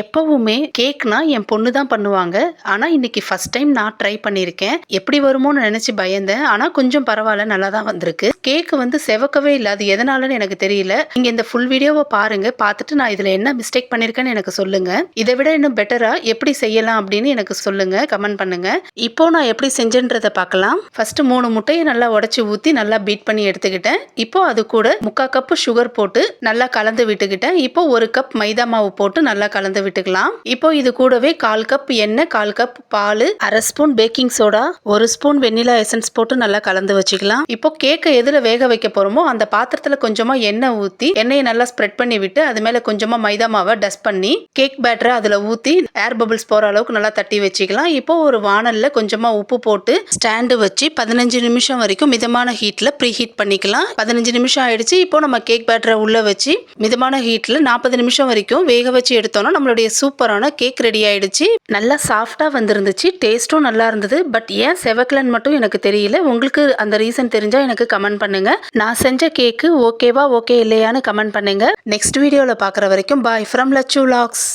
எப்பவுமே கேக்னா என் பொண்ணு தான் பண்ணுவாங்க. ஆனால் இன்னைக்கு ஃபர்ஸ்ட் டைம் நான் ட்ரை பண்ணியிருக்கேன் எப்படி வருமோன்னு நினச்சி பயந்தேன். ஆனால் கொஞ்சம் பரவாயில்ல நல்லா தான் வந்திருக்கு. கேக் வந்து செவக்கவே இல்லை. அது எதனாலன்னு எனக்கு தெரியல. நீங்கள் இந்த ஃபுல் வீடியோவை பாருங்க. பார்த்துட்டு நான் இதில் என்ன மிஸ்டேக் பண்ணியிருக்கேன்னு எனக்கு சொல்லுங்க. இதை விட இன்னும் பெட்டரா எப்படி செய்யலாம் அப்படின்னு எனக்கு சொல்லுங்க. கமெண்ட் பண்ணுங்க. இப்போ நான் எப்படி செஞ்சேன்றதை பார்க்கலாம். ஃபர்ஸ்ட் மூணு முட்டையை நல்லா உடச்சி ஊற்றி நல்லா பீட் பண்ணி எடுத்துக்கிட்டேன். இப்போ அது கூட முக்கால் கப்பு சுகர் போட்டு நல்லா கலந்து விட்டுக்கிட்டேன். இப்போ ஒரு கப் மைதா மாவு போட்டு நல்லா கலந்து விட்டுக்கலாம். இப்போ இது கூடவே கால் கப் எண்ணெய் கால் கப் பால் அரை ஸ்பூன் பேக்கிங் சோடா ஒரு ஸ்பூன் வெண்ணிலா எசன்ஸ் போட்டு நல்லா கலந்து வச்சுக்கலாம். இப்போ கேக்கை எதில் வேக வைக்க போறோமோ அந்த பாத்திரத்தில் கொஞ்சமா எண்ணெய் ஊற்றி எண்ணெயை நல்லா ஸ்ப்ரெட் பண்ணி விட்டு அது மேலே கொஞ்சமா மைதா மாவை டஸ்ட் பண்ணி கேக் பேட்டரை அதில் ஊற்றி ஏர் பபிள்ஸ் போகிற அளவுக்கு நல்லா தட்டி வச்சுக்கலாம். இப்போ ஒரு வானல்ல கொஞ்சமா உப்பு போட்டு ஸ்டாண்டு வச்சு பதினஞ்சு நிமிஷம் வரைக்கும் மிதமான ஹீட்டில் ப்ரீ ஹீட் பண்ணிக்கலாம். பதினஞ்சு நிமிஷம் ஆயிடுச்சு இப்போ நம்ம கேக் பேட்டரை உள்ள வச்சு மிதமான ஹீட்டில் நாற்பது நிமிஷம் வரைக்கும் வேக வச்சு எடுத்தோம்னா நம்மளுடைய சூப்பரான கேக் ரெடி ஆயிடுச்சு. நல்லா சாஃப்டாக வந்திருந்துச்சு. டேஸ்ட்டும் நல்லா இருந்தது. பட் ஏன் செவக்கலன்னு மட்டும் எனக்கு தெரியல. உங்களுக்கு அந்த ரீசன் தெரிஞ்சால் எனக்கு கமெண்ட் பண்ணுங்க. நான் செஞ்ச கேக்கு ஓகேவா ஓகே இல்லையான்னு கமெண்ட் பண்ணுங்க. நெக்ஸ்ட் வீடியோவில் பார்க்குற வரைக்கும் பாய் ஃப்ரம் லச்சு லாக்ஸ்